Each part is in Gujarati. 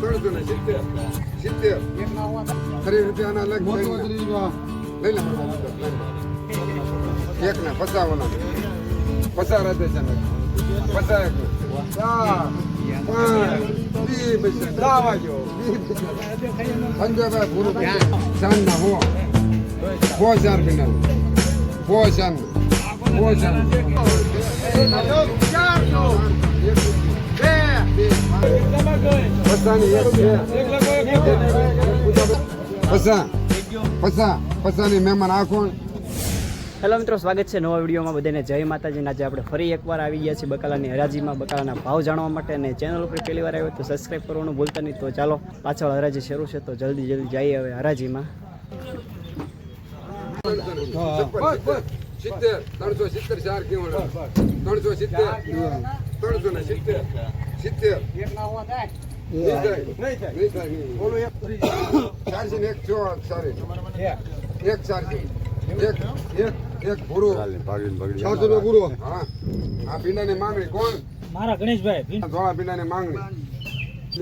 ત્રણસો ને સિત્તેર સિત્તેર ત્રીસ રૂપિયાના લગ લઈ લે એક ના પચાવવાના પચાસ રાતે પચાસ એક ચાર પાંચ વીસ પૈસા દાવા જો પંજાબ પૂરું ચાર ના હો હો ચાર પીના હો ચાર હો ચાર પચાની મહેમાન આ કોણ? હેલો મિત્રો સ્વાગત છે નવા વિડીયોમાં બધાને. જય માતાજી. આજે આપણે ફરી એકવાર આવી ગયા છીએ બકાલાની હરાજીમાં. બકાલાના ભાવ જાણવા માટે અને ચેનલ ઉપર પહેલી વાર આવ્યો તો સબસ્ક્રાઈબ કરવાનું ભૂલતા નહીં. તો ચાલો પાછળ હરાજી શરૂ છે. તો જલ્દી જલ્દી જઈએ હવે હરાજીમાં. સિત્તેર ત્રણસો સિત્તેર ચાર ત્રણસો સિત્તેર. ત્રણસો ને સિત્તેર. સિત્તેર. થાય. થાય. ને એક એક એક. એક એક ભૂરો. ચારસો રૂપિયા ભૂરો. હા. આ ભીંડાની માંગણી કોણ? મારા ગણેશભાઈ ધોળા ભીંડાની માંગણી.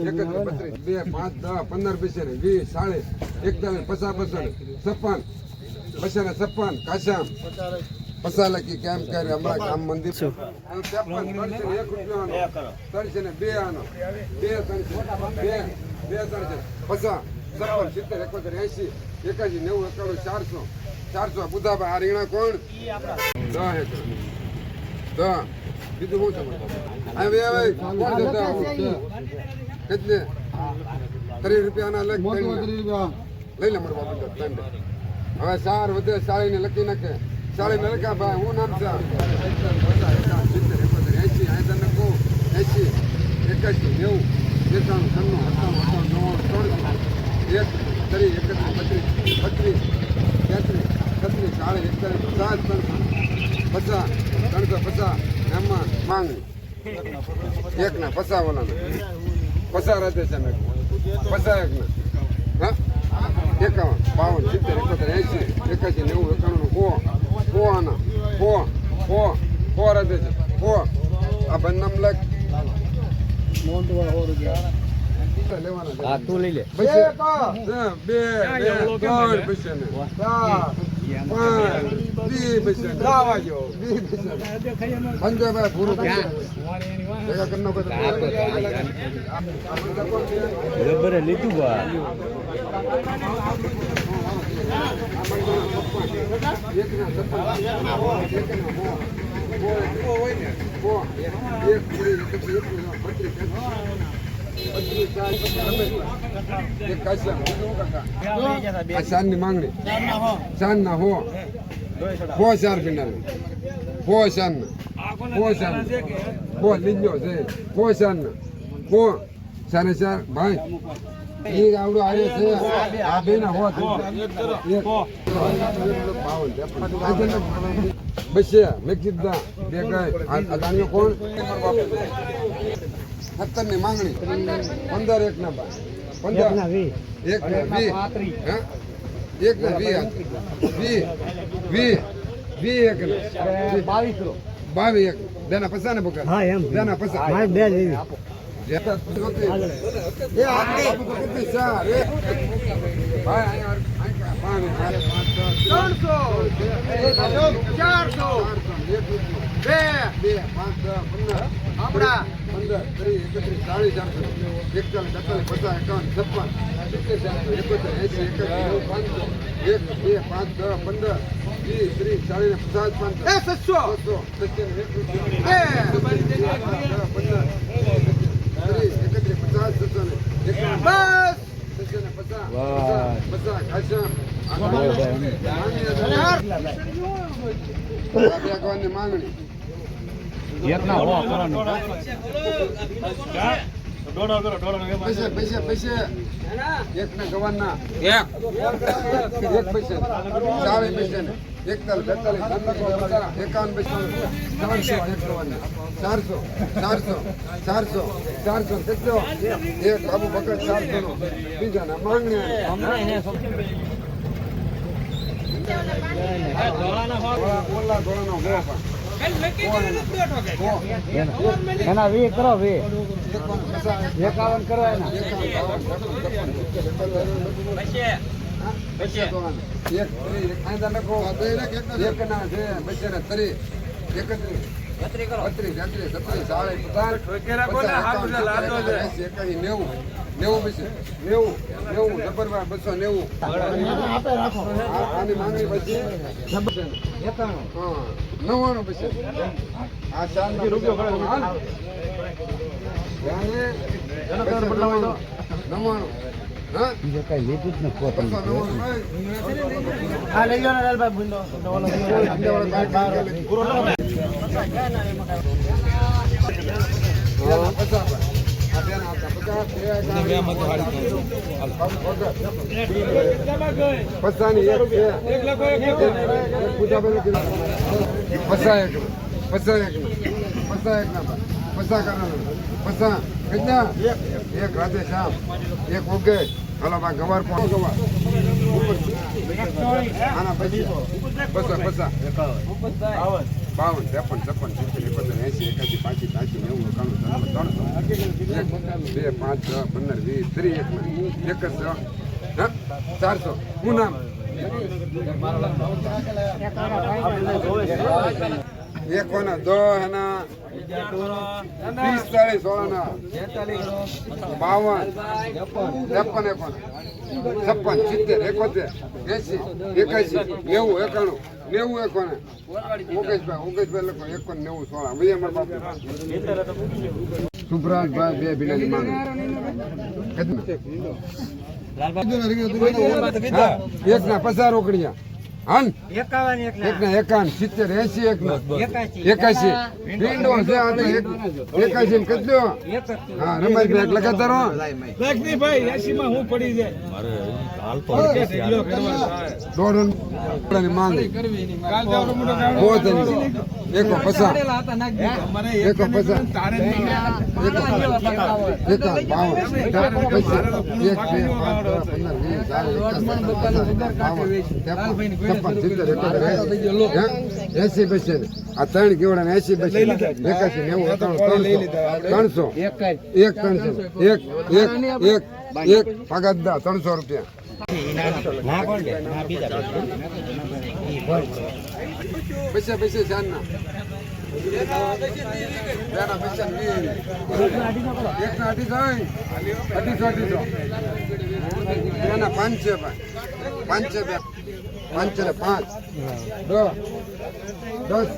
એકત્રીસ બત્રીસ. બે પાંચ દસ પંદર પીસે વીસ સાડી એકતાલીસ પચાસ પચાસ છપ્પન. ને છપ્પન કાશામ પચાસ લખી કેમ કરે હમણાં કામ મંદિર છે ત્રણસો ને બે આનો. બે ત્રણસો. બે, બે ત્રણસો. પચાસ, સત્તર સિત્તેર, એકોતેર, એસી એકાશી, નેવું, એકાણું, ચારસો. ચારસો. બુધાભાઈ, આ રીણા કોણ? દસ એકર. દસ. બીજું શું? આ બે હવે કોણ જતા કેટલે? ત્રીસ રૂપિયાના લખ. લઈ લે મારું બાપુ હવે ચાર વધે સારી ને લખી નાખે સાડી ને લખા ભાઈ, હું નામ છે? સિત્તેર એકોતેર એસી આયતન કહું એસી એકાસી નેવું, એકાણું, છન્નું અઠાણું અઠાણું ત્રણસો એક, ત્રીસ, એકત્રીસ, બત્રીસ બત્રીસ, તેત્રીસ, છત્રીસ સાડી એકતાલીસ, પચાસ, ત્રણસો, પચાસ એમાં માંગણી એક ના પચાસ વાળાના પચાસ રાતે છે ને. પચાસ એક હા? એકાવન, બાવન, સિત્તેર, એકોતેર એસી એકાસી નેવું એકાણું કો કો આના કો કો કો રાતે છે કો આ બંને લખ લેવાના છે. હા તું લઈ લે બે બે બે ત્રણ પૈસા ને ચાર પાંચ વીસ પૈસા ને દાવા જો વીસ પૈસા ને પંજાબ પૂરું ભેગા કરી નાખો તો આ પંજાબ કોણ છે? જબરે માંગણી. ચાંદ ના હો. હો ચાર પિંડા હો ચાંદ હો ચાંદ હો લીજો છે. હો ચાંદ હો. ચારે ચાર. ભાઈ. એ આવડો આવ્યો છે. આ બે ના બસ્યા મેં કીધા બે કઈ આ કોણ? સત્તરની માંગણી. પંદર એક ના બા પંદર. એક ના વી હા? એક ના વી વી વી વી એક ના. બાવીસ બાવીસ એક. બેના પસા ને પકડ હા એમ. બેના પસા. બે લેવી. ત્રણસો ચારસો બે બે પાંચ પંદર આપણા પંદર ત્રીસ એકત્રીસ ચાલીસ ચારસો એકતાલીસ અડતાલીસ પચાસ એકાવન છપ્પન સિત્તેર ચારસો એકોતેર એસી એકાસી પાંચસો એક બે પાંચ દસ પંદર વીસ ત્રીસ ચાલીસ પચાસ પાંચસો છસો છસો સત્ય ને એક રૂપિયા બે પંદર ત્રીસ એકત્રીસ પચાસ છસો ને એકાવન બસ છસો ને પચાસ પચાસ પચાસ ખાસા ભગવાનની માંગણી પૈસા પૈસા પૈસા એક ના ગવાના એક એક પૈસા ચાલીસ પૈસા ને એકતાલીસ બેતાલીસ ત્રણસો એકાવન પૈસા ચારસો ચારસો ચારસો ચારસો એક બાબુ ભગત ચારસો નો બીજાના માંગણી એના વી કરો વી એકાવન કરો એના એકત્રીસ તેત્રીસ છત્રીસ ચાળીસ પચાસ નેવું નેવું પછી. નેવું નેવું જબરવાર બસો નેવું. આની માંગણી પછી હા નવ્વાણું પછી. આ ચાર રૂપિયો નવ્વાણું. હા? બીજે કઈ લીધું જ નથી પોતાનું. બસો નવ્વાણું ભાઈ. હા લઈ લો ને લાલભાઈ ભૂંડો તો ઓલો હા, પચાસ ભાઈ. આ બેન આપતા પચાસ, બે હજાર. પચાસની એક છે. એક પૂજા પેલું કીધું. પચાસ એક પચાસ એક પચાસ એક ના. કેટલા એક રાધે શ્યામ એક ઓકે હાલો ભાઈ ગવાર કોણ ગવાર આના પછી પચાસ પચાસ બાવન, ત્રેપન, છપ્પન, સિત્તેર, એકોતેર એસી એકાસી, પાંચી ત્યાંસી નેવું, એકાણું ત્રણસો ત્રણસો બે, પાંચ, છ, પંદર, વીસ, ત્રીસ, એક એક, જ છ હા, ચારસો. શું નામ? એકોના દો, એના પિસ્તાળીસ સોળાના. બાવન, ત્રેપન, એકોના. છપ્પન, સિત્તેર, એકોતેર એસી એકાસી, નેવું, એકાણું. નેવું એકોને ઓગેશભાઈ ઓગેશભાઈ લખો એકોન નેવું સોળા. ભાઈ અમારા બાપુ. સુભરાજભાઈ બે ભીલાની માંગ એક ના? પચાસ રોકડિયા. હાલ એકાવન એક ના એકાવન સિત્તેર એસી એક એકાશી. ભીંડો છે આ તો એક એકાશી ને કેટલો? હા રમેશભાઈ એક લગાતાર હો. દોઢ માંગ. બહુ ધંધો એકો પચાસ. એકો પચાસ. એકો બાવન એક બે પાંચ પંદર વીસ ચાલીસ એંસી. બસે આ ત્રણ કેવડા ને એસી બસે એકાસી નેવું ત્રણસો ત્રણસો એક ત્રણસો. એક એક એક એક પગારદાર ત્રણસો રૂપિયા. પૈસા પૈસા જાનના બેના પૈસા નહીં. એક ના અઢીસો હોય. અઢીસો અઢીસો. બેના પાંચસો ભાઈ. પાંચસો બે પાંચસો ને પાંચ. દસ.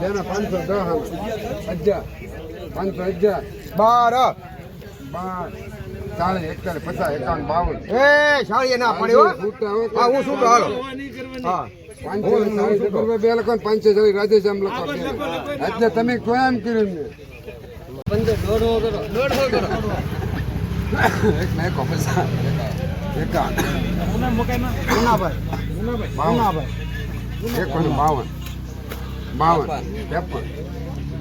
બેના પાંચસો દસ. હજાર પાંચસો હજાર બાર. બાર. ચાલીસ એકતાલીસ પચાસ એકાવન બાવન. એ સાડી ના પડ્યો હા. હું. શું હાલો. હા પાંચસો ચાલીસ બે લખો ચાલીસ રાધેશ્યામ લખો એટલે તમે કોઈ એમ કર્યું ને એક ના એકો પચાસ એકાવન મુનાભાઈ બાવન એકો બાવન બાવન ત્રેપન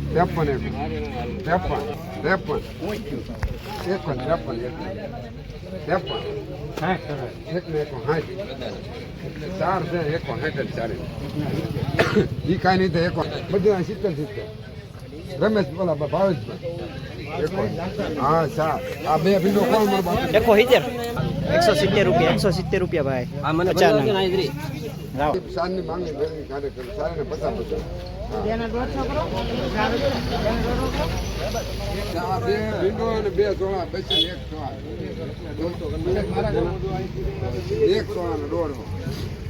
ત્રેપન એક ત્રેપન ત્રેપન. એકો. ને ત્રેપન. ત્રેપન એક ને એકો હાઠ. એટલે ચાર છે એકો જ ચાલે ઈ કાંઈ નહીં તો એકો બધું આ સિત્તેર સિત્તેર. રમેશ બોલા ભાવેશભાઈ. એકો હા સાર આ બે ભીંડો કોણ એકસો સિત્તેર રૂપિયા એકસો સિત્તેર રૂપિયા ભાઈ. આ મને સાંજની માંગણી ઘરની કાઢે કરે સારી ને પચાસ પચાસ બે ભીંડો અને બે સોળા બચી એક સોળા એક સોળા ને દોઢ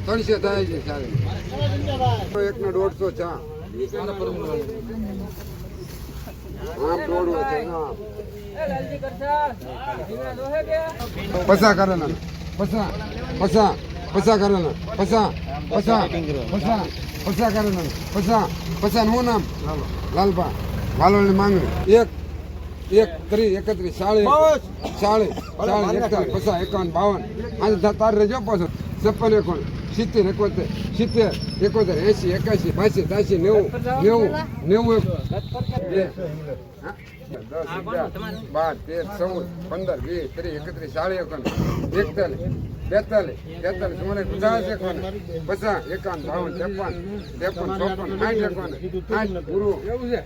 ત્રણસો થાય છે સારી એક ને દોઢસો ચા. પસા કરેલા. પસા પસા પસા કરેલા પસા. પસા પછા પછા કરેલા પછા પછા. નું નામ? લાલપા વાલોની માંગણી. એક એક ત્રીસ એકત્રીસ ચાલીસ ચાલીસ ચાલીસ એકતાલીસ પચાસ એકાવન બાવન. આજે તાર રહેજો પાછો. છપ્પન એકોણ સિત્તેર એકોતેર સિત્તેર એકોતેર એસી એકાસી બાસી ત્યાસી નેવું નેવું નેવું એક. હા? બાર તેર ચૌદ પંદર વીસ ત્રીસ એકત્રીસ ચાલીસ એકોણ એકતાલીસ બેતાલીસ તેતાલીસ મને પચાસ એકાવન પચાસ એકાવન બાવન ત્રેપન ચોપન સાઠ એકાવન સાઠ પૂરું એવું છે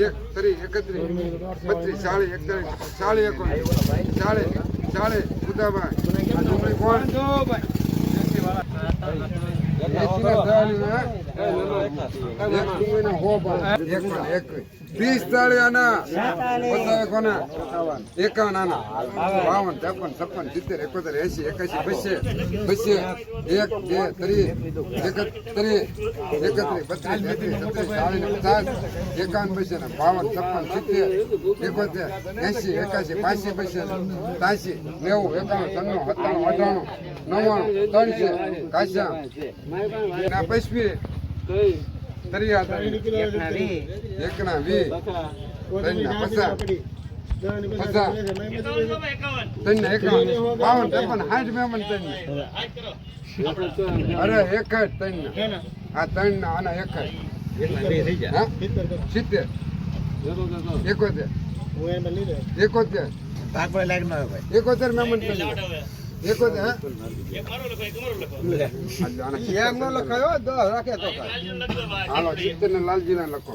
એક ત્રીસ એકત્રીસ બત્રીસ ચાલીસ એકત્રીસ ચાલીસ એકોણ ચાલીસ ચાલીસ ઉદાભાઈ કોણ વીસ તાળી આના કોના એકાવન આના બાવન ત્રેપન છપ્પન સિત્તેર એકોતેર એસી એકાસી બસે બસે એક બે ત્રીસ એકત્રીસ એકત્રીસ બત્રીસ તેત્રીસ છત્રીસ ચાલીસ પચાસ એકાવન બસે ને બાવન છપ્પન સિત્તેર એકોતેર એસી એકાસી પાસી બસે ત્યાસી નેવું એકાવન ત્રણું સત્તાણું અઠાણું નવ્વાણું ત્રણસો કાશ્યા પૈસવી તરિયા તારી એકના વી ત્રણના પચાસ પચાસ ત્રણના એકાવન બાવન ત્રેપન સાઠ મેમન ત્રણ અરે એક જ ત્રણ આ ત્રણ આના એક જ? સિત્તેર એકોતેર એકોતેર એકોતેર મેમન ત્રણ એમ ન લખાયો દસ રાખે તો કાંઈ. હાલો સિત્તેર લાલજી ના લખો